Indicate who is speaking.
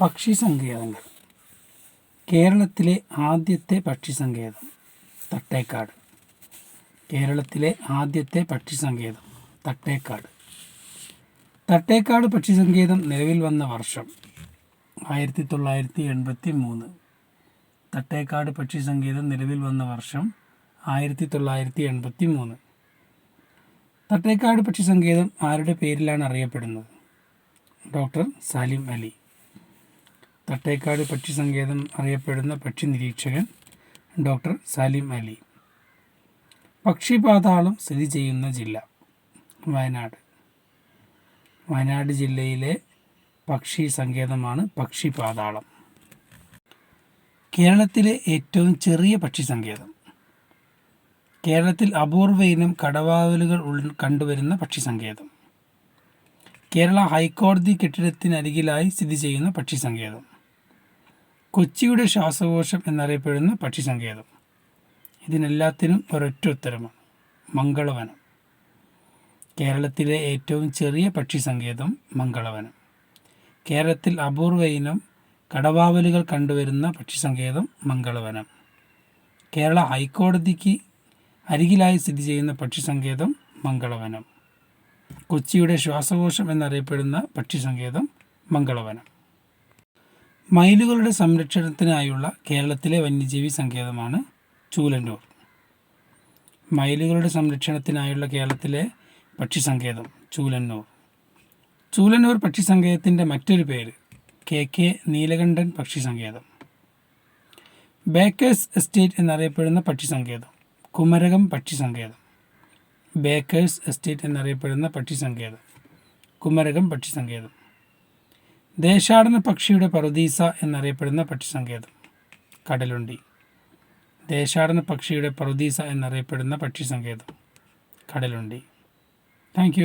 Speaker 1: പക്ഷി സങ്കേതങ്ങൾ കേരളത്തിലെ ആദ്യത്തെ പക്ഷി സങ്കേതം തട്ടേക്കാട്. കേരളത്തിലെ ആദ്യത്തെ പക്ഷി സങ്കേതം തട്ടേക്കാട്. തട്ടേക്കാട് പക്ഷി സങ്കേതം നിലവിൽ വന്ന വർഷം ആയിരത്തി തൊള്ളായിരത്തി എൺപത്തി മൂന്ന് തട്ടേക്കാട് പക്ഷി സങ്കേതം നിലവിൽ വന്ന വർഷം ആയിരത്തി തൊള്ളായിരത്തി എൺപത്തി മൂന്ന് തട്ടേക്കാട് പക്ഷി സങ്കേതം ആരുടെ പേരിലാണ് അറിയപ്പെടുന്നത്? ഡോക്ടർ സാലിം അലി. തട്ടേക്കാട് പക്ഷി സങ്കേതം അറിയപ്പെടുന്ന പക്ഷി നിരീക്ഷകൻ ഡോക്ടർ സാലിം അലി. പക്ഷിപാതാളം സ്ഥിതി ചെയ്യുന്ന ജില്ല വയനാട്. വയനാട് ജില്ലയിലെ പക്ഷി സങ്കേതമാണ് പക്ഷിപാതാളം. കേരളത്തിലെ ഏറ്റവും ചെറിയ പക്ഷി സങ്കേതം കേരളത്തിൽ അപൂർവ ഇനം കടവാവലുകൾ കണ്ടുവരുന്ന പക്ഷി സങ്കേതം കേരള ഹൈക്കോടതി കെട്ടിടത്തിനരികിലായി സ്ഥിതി ചെയ്യുന്ന പക്ഷി സങ്കേതം കൊച്ചിയുടെ ശ്വാസകോശം എന്നറിയപ്പെടുന്ന പക്ഷി സങ്കേതം ഇതിനെല്ലാത്തിനും ഒരൊറ്റ ഉത്തരമാണ് മംഗളവനം. കേരളത്തിലെ ഏറ്റവും ചെറിയ പക്ഷി സങ്കേതം മംഗളവനം. കേരളത്തിൽ അപൂർവ ഇനം കടവാവലുകൾ കണ്ടുവരുന്ന പക്ഷി സങ്കേതം മംഗളവനം. കേരള ഹൈക്കോടതിക്ക് അരികിലായി സ്ഥിതി ചെയ്യുന്ന പക്ഷി സങ്കേതം മംഗളവനം. കൊച്ചിയുടെ ശ്വാസകോശം എന്നറിയപ്പെടുന്ന പക്ഷി സങ്കേതം മംഗളവനം. മയിലുകളുടെ സംരക്ഷണത്തിനായുള്ള കേരളത്തിലെ വന്യജീവി സങ്കേതമാണ് ചൂലന്നൂർ. മയിലുകളുടെ സംരക്ഷണത്തിനായുള്ള കേരളത്തിലെ പക്ഷി സങ്കേതം ചൂലന്നൂർ. ചൂലന്നൂർ പക്ഷി സങ്കേതത്തിന്റെ മറ്റൊരു പേര് കെ കെ നീലകണ്ഠൻ പക്ഷി സങ്കേതം ബേക്കേഴ്സ് എസ്റ്റേറ്റ് എന്നറിയപ്പെടുന്ന പക്ഷി സങ്കേതം കുമരകം പക്ഷി സങ്കേതം ബേക്കേഴ്സ് എസ്റ്റേറ്റ് എന്നറിയപ്പെടുന്ന പക്ഷി സങ്കേതം കുമരകം പക്ഷി സങ്കേതം ദേശാടന പക്ഷിയുടെ പറുദീസ എന്നറിയപ്പെടുന്ന പക്ഷിസങ്കേതം. കടലുണ്ടി. ദേശാടന പക്ഷിയുടെ പറുദീസ എന്നറിയപ്പെടുന്ന പക്ഷിസങ്കേതം. കടലുണ്ടി. താങ്ക്